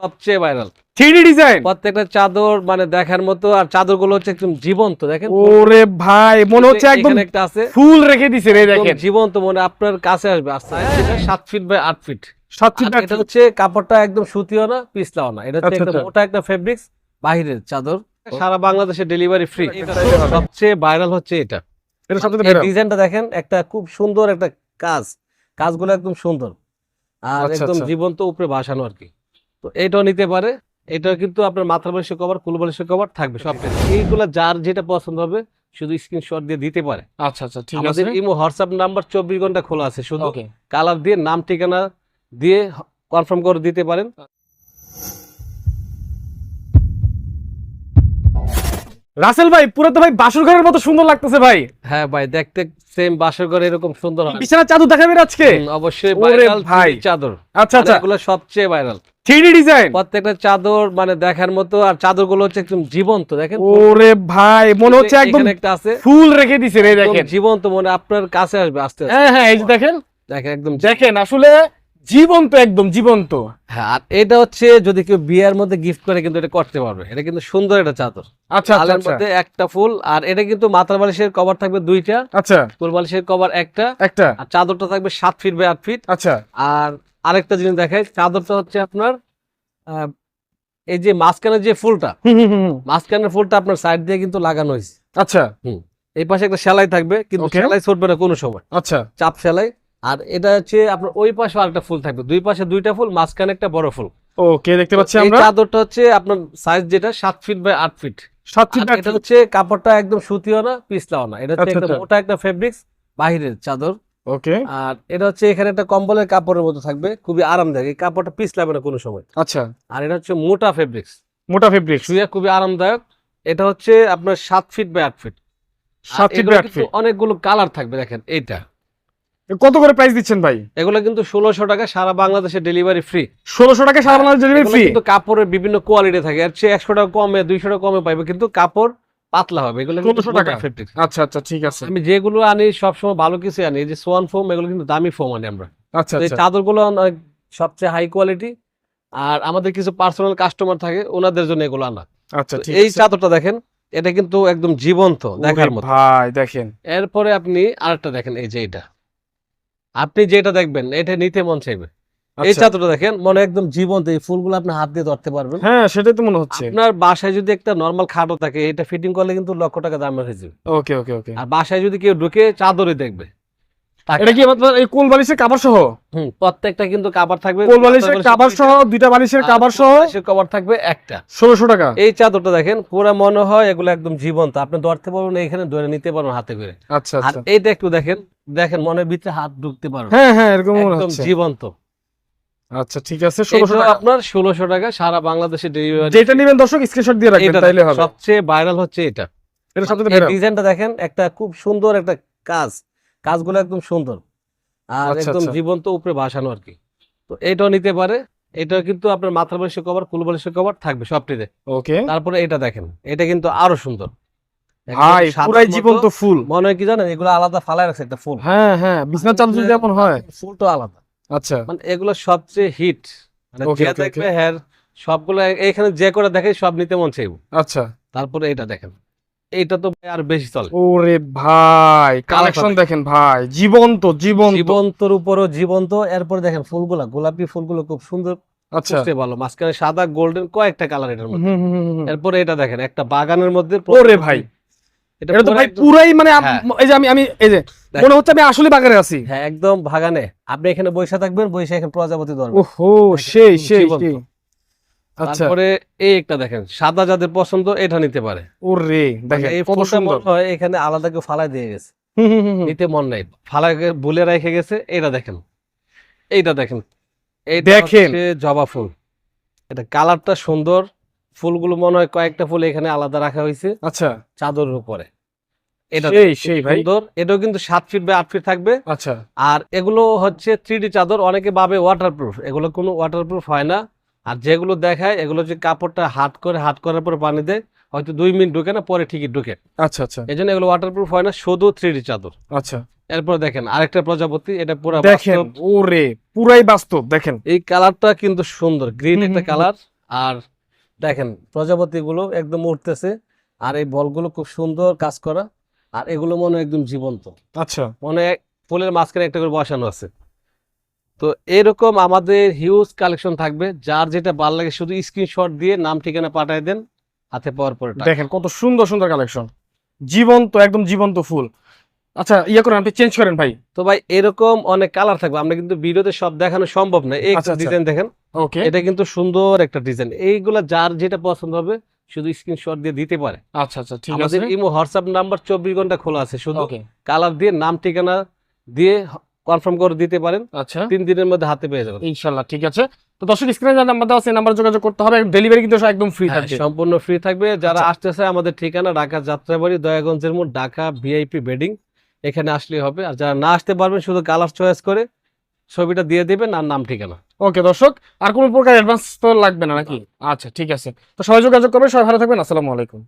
সবচেয়ে viral three design. প্রত্যেকটা চাদর মানে দেখার মতো আর চাদরগুলো হচ্ছে একদম জীবন্ত দেখেন ওরে ভাই মনে হচ্ছে একদম একটা আছে। ফুল রেখে দিছে রে দেখেন। জীবন্ত মনে আপনার কাছে আসবে। আস্তে সাত ফিট বাই আট ফিট সাত ফিট এটা হচ্ছে কাপড়টা একদম সুতিও না পিছলাও না। এটা হচ্ছে আচ্ছা, একদম আচ্ছা। মোটা একটা ফেব্রিক্স বাহিরের চাদর। সারা বাংলাদেশে ডেলিভারি ফ্রি সবচেয়ে ভাইরাল হচ্ছে এটা। এটা সবচেয়ে ডিজাইনটা দেখেন একটা খুব সুন্দর একটা কাজ। কাজগুলো একদম সুন্দর। আর আচ্ছা, একদম। জীবন্ত উপরে ভাসানো আর কি। তো এটাও নিতে পারে। এটা কিন্তু আপনার মাথার বালিশের কভার কুল বালিশের কভার থাকবে সব এইগুলো যার যেটা পছন্দ হবে শুধু স্ক্রিনশট দিয়ে দিতে পারে। আচ্ছা আচ্ছা ঠিক আছে। আমাদের ইমো হোয়াটসঅ্যাপ নাম্বার চব্বিশ ঘণ্টা খোলা আছে। শুধু কালার দিয়ে নাম ঠিকানা দিয়ে কনফার্ম করে দিতে পারেন। রাসেল ভাই পুরো তো ভাই বাসর ঘরের মতো সুন্দর লাগতেছে ভাই। হ্যাঁ ভাই দেখতে সেম বাসর ঘরে এরকম সুন্দর হয়। বিছানা চাদর দেখাবেন আজকে? অবশ্যই ভাইরাল ভাই। চাদর। আচ্ছা আচ্ছা। এগুলো সবচেয়ে ভাইরাল থ্রি ডিজাইন প্রত্যেকটা চাদর মানে দেখার মতো আর চাদরগুলো হচ্ছে একদম জীবন্ত দেখেন ওরে ভাই মনে হচ্ছে একদম একটা আছে। ফুল রেখে দিছে রে দেখেন। জীবন্ত মনে আপনার কাছে আসবে আস্তে আস্তে। হ্যাঁ হ্যাঁ এই যে দেখেন। দেখেন একদম দেখেন আসলে জীবন্ত একদম জীবন্ত। হ্যাঁ আর এটা হচ্ছে যদি কেউ বিয়ের মধ্যে গিফট করে কিন্তু এটা করতে পারবে। এটা কিন্তু সুন্দর একটা চাদর। আচ্ছা আচ্ছা আলের আচ্ছা। মধ্যে একটা ফুল আর এটা কিন্তু মাথার বালিশের কভার থাকবে দুইটা। আচ্ছা। ফুল বালিশের কভার একটা। একটা। আর চাদরটা থাকবে সাত ফিট বাই আট ফিট আচ্ছা। আর আরেকটা জিনিস দেখাই চাদরটা হচ্ছে আপনার এই যে মাঝখানের যে ফুলটা। মাঝখানের ফুলটা আপনার সাইড দিয়ে কিন্তু লাগানো হয়েছে। আচ্ছা। হুম। এই পাশে একটা সেলাই থাকবে কিন্তু সেলাই ছুটবে না কোনো সময়। আচ্ছা। চাপ সেলাই। আর এটা হচ্ছে আপনার ওই পাশে আরেকটা ফুল থাকবে। দুই পাশে দুইটা ফুল মাঝখানে একটা বড় ফুল। ওকে দেখতে পাচ্ছি আমরা? চাদরটা হচ্ছে আপনার সাইজ যেটা সাত ফিট বাই আট ফিট সাত ফিট এটা হচ্ছে কাপড়টা একদম সুতিও না পিছলাও না। এটা হচ্ছে আচ্ছা, একদম আচ্ছা। মোটা একটা ফেব্রিক্স বাহিরের চাদর। ওকে। আর এটা হচ্ছে এখানে একটা কম্বলের কাপড়ের মতো থাকবে খুবই আরামদায়ক। এই কাপড়টা পিছলাবে না কোনো সময়। আচ্ছা। আর এটা হচ্ছে মোটা ফেব্রিক্স মোটা ফেব্রিক্স শুয়ে খুবই আরামদায়ক। এটা হচ্ছে আপনার সাত ফিট বাই আট ফিট সাত ফিট বাই আট ফিট অনেকগুলো কালার থাকবে দেখেন এইটা। কত করে প্রাইস দিচ্ছেন ভাই? এগুলো কিন্তু ষোলোশো টাকা সারা বাংলাদেশে ডেলিভারি ফ্রি ষোলোশো টাকা সারা বাংলাদেশ ডেলিভারি ফ্রি কিন্তু কাপড়ের বিভিন্ন কোয়ালিটি থাকে। এর চেয়ে একশো টাকা কমে দুইশো টাকা কমে পাইবে কিন্তু কাপড় পাতলা হবে। এগুলো 1600 টাকা? আচ্ছা আচ্ছা ঠিক আছে। আমি যেগুলো আনি সবসময় ভালো কিছু আনি। যে সোয়ান ফোম এগুলো কিন্তু দামি ফোম আনি আমরা। আচ্ছা আচ্ছা। চাদরগুলো সবচেয়ে হাই কোয়ালিটি আর আমাদের কিছু পার্সোনাল কাস্টমার থাকে ওনাদের জন্য এগুলো আনা। আচ্ছা এই চাদরটা দেখেন এটা কিন্তু একদম জীবন্ত দেখার মতো। ভাই দেখেন। এরপরে আপনি আরেকটা দেখেন এই যে এটা আপনি যেটা দেখবেন এটা নিতে মন চাইবে। এই আচ্ছা। চাদরটা দেখেন মনে একদম জীবন্ত এই ফুলগুলো আপনি হাত দিয়ে ধরতে পারবেন। হ্যাঁ সেটাই তো মনে হচ্ছে। আপনার বাসায় যদি একটা নর্মাল খাটও থাকে এটা ফিটিং করলে কিন্তু লক্ষ টাকা দামের হয়ে যাবে। ওকে ওকে ওকে আর বাসায় যদি কেউ ঢুকে চাদরে দেখবে। এটা কি এই কোল বালিশের কাভার সহ? হুম, প্রত্যেকটা কিন্তু কাবার থাকবে। কোল বালিশের কাভার সহ দুইটা বালিশের কাভার সহ? কভার থাকবে একটা। ষোলোশো টাকা। এই চাদরটা দেখেন পুরো মনে হয় এগুলো একদম জীবন্ত। আপনি ধরতে পারবেন এখানে ধরে নিতে পারবেন হাতে করে। আচ্ছা আর আচ্ছা। এইটা একটু দেখেন দেখেন মনের ভিতরে হাত ঢুকতে পারবেন হ্যাঁ হ্যাঁ এরকম একদম জীবন্ত। আচ্ছা ঠিক আছে ষোলোশো এটা টাকা। আপনার ষোলোশো টাকা সারা বাংলাদেশে ডেলিভারি যেটা নেবেন দর্শক স্ক্রিনশট দিয়ে রাখবেন তাইলে হবে। সবচেয়ে ভাইরাল হচ্ছে এটা। এটা সবচেয়ে ডিজাইনটা দেখেন একটা খুব সুন্দর একটা কাজ। কাজগুলো একদম সুন্দর। আর আচ্ছা, একদম আচ্ছা। জীবন্ত উপরে ভাসানো আর কি। তো এটাও নিতে পারে। এটাও কিন্তু আপনার মাথার বালিশের কভার কুল বালিশের কভার থাকবে সবটিতে। ওকে। তারপরে এটা দেখেন এটা কিন্তু আরও সুন্দর। ভাই পুরাই জীবন্ত ফুল। মনে হয় কি জানেন এগুলো আলাদা ফালায় রাখছে একটা ফুল। হ্যাঁ হ্যাঁ যদি এমন হয়। ফুলটা আলাদা। আচ্ছা। মানে এগুলো সবচেয়ে হিট মানে Okay, যে দেখবে হ্যাঁ সবগুলো এখানে যে করে দেখে সব নিতে মন চাইব। আচ্ছা। তারপরে এটা দেখেন। এইটা তো আর বেশি চলে। ওরে ভাই কালেকশন দেখেন ভাই জীবন্ত জীবন্ত। জীবন্তর উপরও জীবন্ত এরপরে দেখেন ফুলগুলা গোলাপি ফুলগুলো খুব সুন্দর আচ্ছা। ভালো। মাঝখানে সাদা গোল্ডেন কয়েকটা কালার এটার মধ্যে। এরপরে এটা দেখেন একটা বাগানের মধ্যে ওরে ভাই এটা এটা তো ভাই পুরাই মানে হ্যাঁ। এই যে আমি আমি এই যে। মনে হচ্ছে আমি আসলে বাগানে আছি। হ্যাঁ একদম বাগানে। আপনি এখানে বসে থাকবেন বসে এখানে প্রজাপতি ধরবেন। ওহো সেই সেই। তারপরে এই একটা দেখেন সাদা যাদের পছন্দ এটা নিতে পারে। ওরে দেখেন মানে এই কত মনে হয় এখানে আলাদা কেউ ফালাই দিয়ে গেছে। নিতে মন নাই। ফালাই বলে রেখে গেছে এটা দেখেন। এইটা দেখেন। এইটা দেখেন। জবা ফুল। এটা কালারটা সুন্দর। ফুলগুলো মনে হয় কয়েকটা ফুল এখানে আলাদা রাখা হয়েছে। আচ্ছা। চাদরের উপরে। এটা সেই সেই ভাই। সুন্দর। এটাও কিন্তু সাত ফিট বাই আট ফিট থাকবে। আচ্ছা। আর এগুলো হচ্ছে থ্রি ডি চাদর। অনেকে ভাবে ওয়াটারপ্রুফ এগুলো কোনো ওয়াটারপ্রুফ হয় না। আর যেগুলো দেখায় এগুলো যে কাপড়টা হাত করে হাত করার পর পানি দেয় হয়তো দুই মিনিট ঢুকে না পরে ঠিকই ঢুকে। আচ্ছা আচ্ছা। এই জন্য এগুলো ওয়াটারপ্রুফ হয় না শুধু থ্রি ডি চাদর। আচ্ছা। এরপর দেখেন আরেকটা প্রজাপতি এটা পুরো দেখেন ওরে পুরাই বাস্তব দেখেন। এই কালারটা কিন্তু সুন্দর গ্রিন একটা। কালার। আর দেখেন প্রজাপতি গুলো একদম উঠতেছে আর এই বলগুলো খুব সুন্দর কাজ করা আর এগুলো মনে হয় একদম জীবন্ত। আচ্ছা। মনে ফুলের মাঝখানে একটা করে বসানো আছে। তো এরকম আমাদের হিউজ কালেকশন থাকবে। যার যেটা ভালো লাগে শুধু স্ক্রিনশট দিয়ে নাম ঠিকানা পাঠিয়ে দেন হাতে পাওয়ার পরে দেখেন কত সুন্দর সুন্দর কালেকশন জীবন্ত একদম জীবন্ত ফুল। আচ্ছা ইয়ে করেন আপনি চেঞ্জ করেন ভাই। তো ভাই এরকম অনেক কালার থাকবে। আমরা কিন্তু ভিডিওতে সব দেখানো সম্ভব না। এই আচ্ছা, আচ্ছা। ডিজাইন দেখেন। ওকে এটা কিন্তু সুন্দর একটা ডিজাইন এইগুলা যার যেটা পছন্দ হবে শুধু স্ক্রিনশট দিয়ে দিতে পারে। আচ্ছা আচ্ছা ঠিক আছে। আমাদের ইমো হোয়াটসঅ্যাপ নাম্বার চব্বিশ ঘণ্টা খোলা আছে। শুধু কালার দিয়ে নাম ঠিকানা দিয়ে কনফার্ম করে দিতে পারেন। আচ্ছা। তিন দিনের মধ্যে হাতে পেয়ে যাবেন। ইনশাল্লাহ ঠিক আছে। তো দর্শক স্ক্রিনে যে নাম্বার দেওয়া আছে নাম্বার যোগাযোগ করতে হবে। ডেলিভারি কিন্তু একদম ফ্রি হ্যাঁ, থাকবে। সম্পূর্ণ ফ্রি থাকবে। যারা আচ্ছা। আসতেছে আমাদের ঠিকানা ঢাকা যাত্রাবাড়ি দয়াগঞ্জের মোড় ঢাকা ভিআইপি বেডিং এখানে আসলেই হবে। আর যারা না আসতে পারবেন শুধু কালার চয়েস করে ছবিটা দিয়ে দেবেন আর নাম ঠিকানা। ওকে দর্শক আর কোনো প্রকার অ্যাডভান্স তো লাগবে না নাকি? আচ্ছা ঠিক আছে। তো সবাই যোগাযোগ করবে সবাই ভালো থাকবেন। আসসালামু আলাইকুম।